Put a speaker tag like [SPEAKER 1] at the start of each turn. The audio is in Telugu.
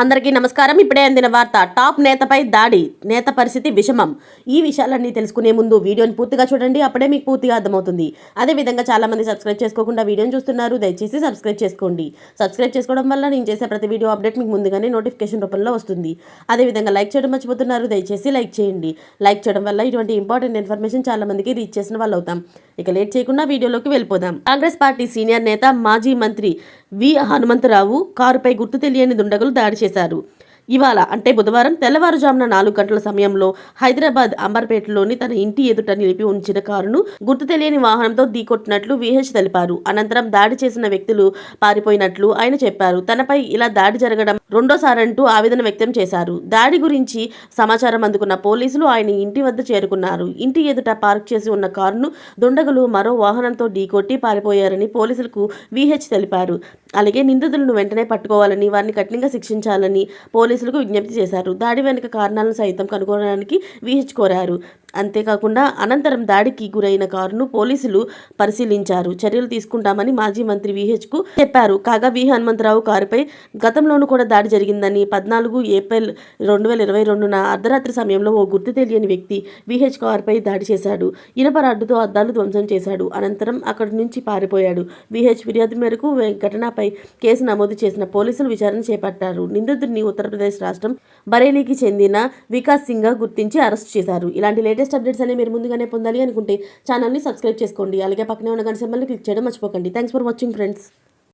[SPEAKER 1] అందరికీ నమస్కారం. ఇప్పుడే అందిన వార్త టాప్ నేతపై దాడి నేత పరిస్థితి విషమం. ఈ విషయాలన్నీ తెలుసుకునే ముందు వీడియోని పూర్తిగా చూడండి అప్పుడే మీకు పూర్తిగా అర్థమవుతుంది. అదేవిధంగా చాలామంది సబ్స్క్రైబ్ చేసుకోకుండా వీడియోని చూస్తున్నారు దయచేసి సబ్స్క్రైబ్ చేసుకోండి. సబ్స్క్రైబ్ చేసుకోవడం వల్ల నేను చేసే ప్రతి వీడియో అప్డేట్ మీకు ముందుగానే నోటిఫికేషన్ రూపంలో వస్తుంది. అదేవిధంగా లైక్ చేయడం మర్చిపోతున్నారు దయచేసి లైక్ చేయండి. లైక్ చేయడం వల్ల ఇటువంటి ఇంపార్టెంట్ ఇన్ఫర్మేషన్ చాలా మందికి రీచ్ చేసిన వాళ్ళు అవుతాం ఇక లేట్ చేయకుండా వీడియోలోకి వెళ్ళిపోదాం. కాంగ్రెస్ పార్టీ సీనియర్ నేత మాజీ మంత్రి వి. హనుమంతరావు కారుపై గుర్తు తెలియని దుండగులు దాడి చేశారు. ఇవాళ అంటే బుధవారం తెల్లవారుజామున నాలుగు గంటల సమయంలో హైదరాబాద్ అంబర్పేటలోని తన ఇంటి ఎదుట నిలిపి ఉంచిన కారును గుర్తు తెలియని వాహనంతో ఢీకొట్టినట్లు విహెచ్ తెలిపారు. అనంతరం దాడి చేసిన వ్యక్తులు పారిపోయినట్లు ఆయన చెప్పారు. తనపై ఇలా దాడి జరగడం రెండోసారంటూ ఆవేదన వ్యక్తం చేశారు. దాడి గురించి సమాచారం అందుకున్న పోలీసులు ఆయన ఇంటి వద్ద చేరుకున్నారు. ఇంటి ఎదుట పార్క్ చేసి ఉన్న కారును దుండగులు మరో వాహనంతో ఢీకొట్టి పారిపోయారని పోలీసులకు విహెచ్ తెలిపారు. అలాగే నిందితులను వెంటనే పట్టుకోవాలని వారిని కఠినంగా శిక్షించాలని పోలీసులకు విజ్ఞప్తి చేశారు. దాడి వెనుక కారణాలను సైతం కనుగొనడానికి విహెచ్ కోరారు. అంతేకాకుండా అనంతరం దాడికి గురైన కారును పోలీసులు పరిశీలించారు. చర్యలు తీసుకుంటామని మాజీ మంత్రి విహెచ్కు చెప్పారు. కాగా వి. హనుమంతరావు కారుపై గతంలోనూ కూడా దాడి జరిగిందని పద్నాలుగు ఏప్రిల్ రెండు వేల ఇరవై రెండున అర్ధరాత్రి సమయంలో ఓ గుర్తు తెలియని వ్యక్తి విహెచ్ కారుపై దాడి చేశాడు. ఇనప రాడ్డుతో అద్దాలు ధ్వంసం చేశాడు. అనంతరం అక్కడి నుంచి పారిపోయాడు. విహెచ్ ఫిర్యాదు మేరకు ఘటనపై కేసు నమోదు చేసిన పోలీసులు విచారణ చేపట్టారు. నిందితుడిని ఉత్తరప్రదేశ్ రాష్ట్రం బరేలీకి చెందిన వికాస్ సింగ్గా గుర్తించి అరెస్ట్ చేశారు. ఇలాంటి లేటెస్ట్ అప్డేట్స్ అనేవి మీరు ముందుగానే పొందాలి అనుకుంటే ఛానల్ని సబ్స్క్రైబ్ చేసుకోండి. అలాగే పక్కనే ఉన్న గంట సింబల్ని క్లిక్ చేయడం మర్చిపోకండి. Thanks for watching friends